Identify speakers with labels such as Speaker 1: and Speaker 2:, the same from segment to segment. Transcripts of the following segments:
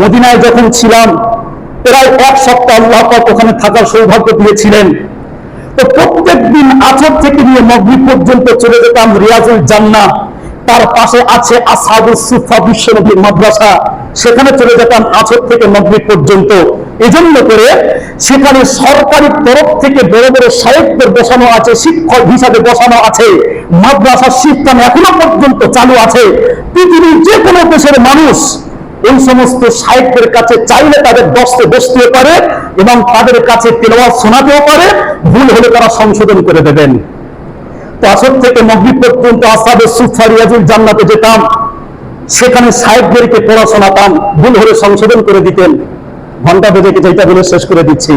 Speaker 1: মদিনায় যখন ছিলাম, প্রায় এক সপ্তাহ আল্লাহ ওখানে থাকার সৌভাগ্য দিয়েছিলেন। তো প্রত্যেক দিন আচর থেকে নিয়ে মগরিব পর্যন্ত চলে যেতাম রিয়াজুল জান্না তার পাশে আছে আসাদুল সুফা বিশ্বনবীর মাদ্রাসা। সেখানে চলে যেতাম আচর থেকে মগরিব পর্যন্ত। এজন্য করে সেখানে সরকারি তরফ থেকে বড় বড় সাহেবদের বসানো আছে, শিক্ষক হিসাবে বসানো আছে, মাদ্রাসার শিক্ষণ এখনও পর্যন্ত চালু আছে। পৃথিবীর যে কোনো দেশের মানুষ এই সমস্ত সাহেবদের কাছে চাইলে তাদের দশে বসতেও পারে এবং তাদের কাছে তেলাওয়াত শোনাতেও পারে। ভুল হলে তারা সংশোধন করে দেবেন। তো আসর থেকে মগরিব পর্যন্ত আসাদের সুফা রিয়াজুল জান্নাতে যেতাম। সেখানে সাহেবদেরকে পড়া শোনাতাম ভুল হলে সংশোধন করে দিতেন। ঘণ্টা বেজে যেটা বলে শেষ করে দিচ্ছি।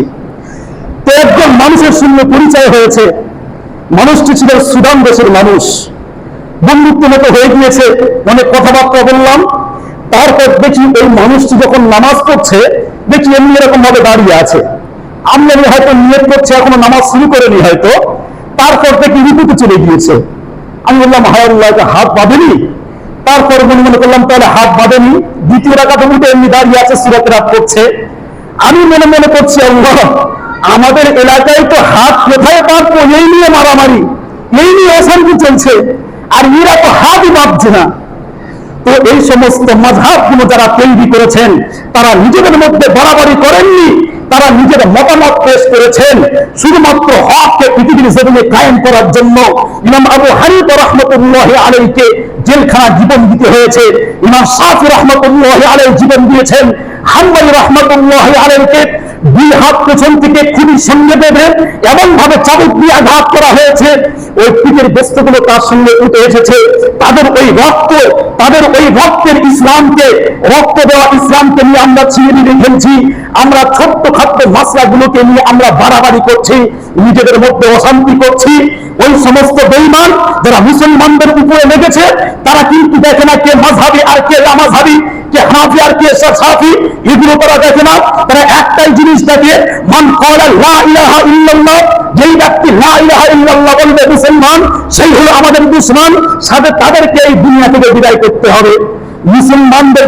Speaker 1: তো একজন মানুষের শূন্য পরিচয় হয়েছে। মানুষটি ছিল সুদান দেশের মানুষ। বন্ধুত্ব মতো হয়ে গিয়েছে। অনেক কথাবার্তা বললাম। তারপর দেখি এই মানুষটি যখন নামাজ পড়ছে, দেখি এমনি এরকম ভাবে দাঁড়িয়ে আছে। আমি হয়তো নিয়ত করছে, এখনও নামাজ শুরু করেনি হয়তো। তারপর দেখি রিপুতে চলে গিয়েছে। আমি বললাম হায়াল্লাহকে হাত বাঁধেনি? তারপর মনে মনে করলাম, তাহলে হাত বাঁধেনি। দ্বিতীয় রাখাতে উঠে এমনি দাঁড়িয়ে আছে, সুরত রাত করছে। আমি মনে মনে করছি, আল্লাহ, আমাদের এলাকায় তো হাত কোথায় পারব এই নিয়ে মারামারি, এই নিয়ে অশান্তি চলছে। আর এরা তো হাতই বাঁধছে না। তো এই সমস্ত মজাবগুলো যারা তৈরি করেছেন, তারা নিজেদের মধ্যে বাড়াবাড়ি করেননি, তারা নিজের মতামত পেশ করেছেন। শুধুমাত্র হককে পৃথিবীর জমিনে কায়েম করার জন্য ইমাম আবু হানিফ রহমতুল্লাহ আলাইকে জেলখানা জীবন দিতে হয়েছে। ইমাম শাফি রহমতুল্লাহ আলাই জীবন দিয়েছেন। হাম্বাই রহমতুল্লাহ আলাইকে দুই হাত পেছন থেকে খুবই সঙ্গে দেবে এমন ভাবে চাবুক দিয়ে আঘাত করা হয়েছে। ওই পিঠের বস্তুগুলো তার সঙ্গে উঠে এসেছে। তাদের ওই রক্ত, তাদের ওই রক্তের ইসলামকে, রক্ত দেওয়া ইসলামকে নিয়ে আমরা ছিঁড়ে নিয়ে ফেলছি। আমরা ছোট্ট খাদ্য মশলাগুলোকে নিয়ে আমরা বাড়াবাড়ি করছি। নিজেদের মধ্যে অশান্তি করছি। ওই সমস্ত বেইমান যারা মুসলমানদের উপরে লেগেছে, তারা কিন্তু দেখে না কে মাঝহাবি আর কে লামাঝহাবি কে হাফি আর কে সাফি। এগুলো তারা দেখে না, তারা একটাই জিনিস দেখে, মান কলা লা যেই ব্যক্তি বলবে মুসলমান, সেই হলো আমাদের দুশ্মন, সাথে তাদেরকে এই দুনিয়া থেকে বিদায় করতে হবে। মুসলমানদের